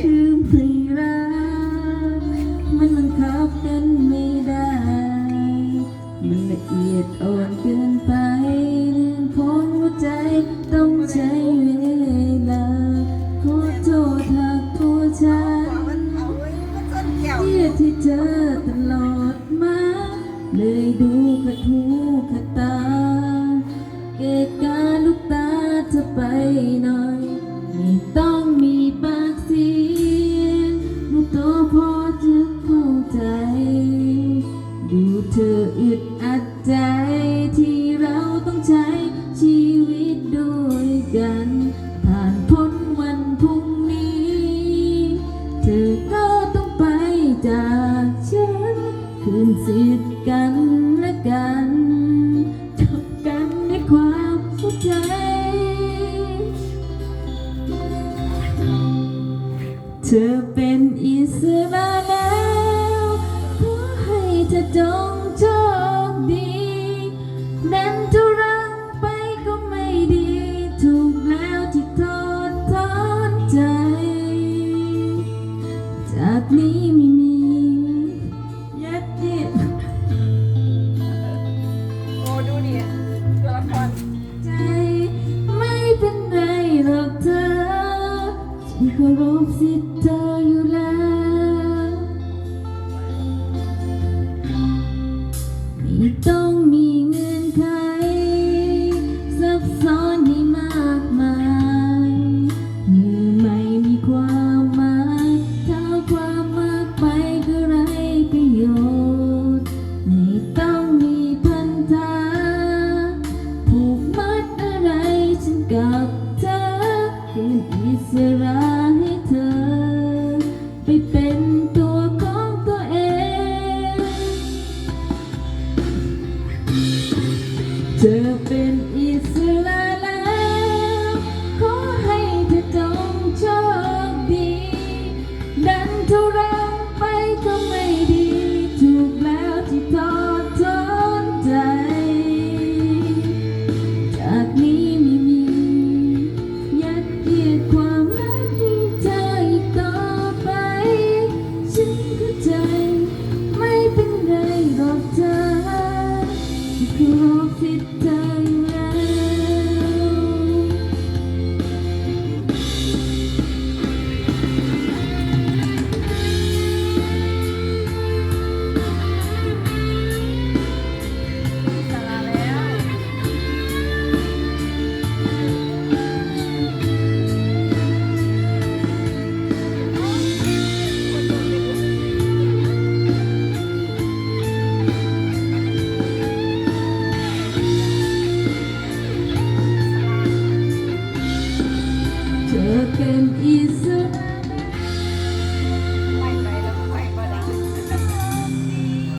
คืนเพลงรักมันบังคับกันไม่ได้ มันละเอียดอ่อนเกินไปเรื่องคนหัวใจต้องใช้เวลาขอโทษหากผู้ชายที่เจอตลอดมา เลยดูกระทูกระตา เกตการลูกตาจะไปนอน เธอเป็นอิสระแล้วขอให้เธอจง สละให้เธอ ไปเป็นตัวของตัวเอง เธอเป็นอิสระแล้ว ขอให้เธอจงโชคดี ดันทุร 一次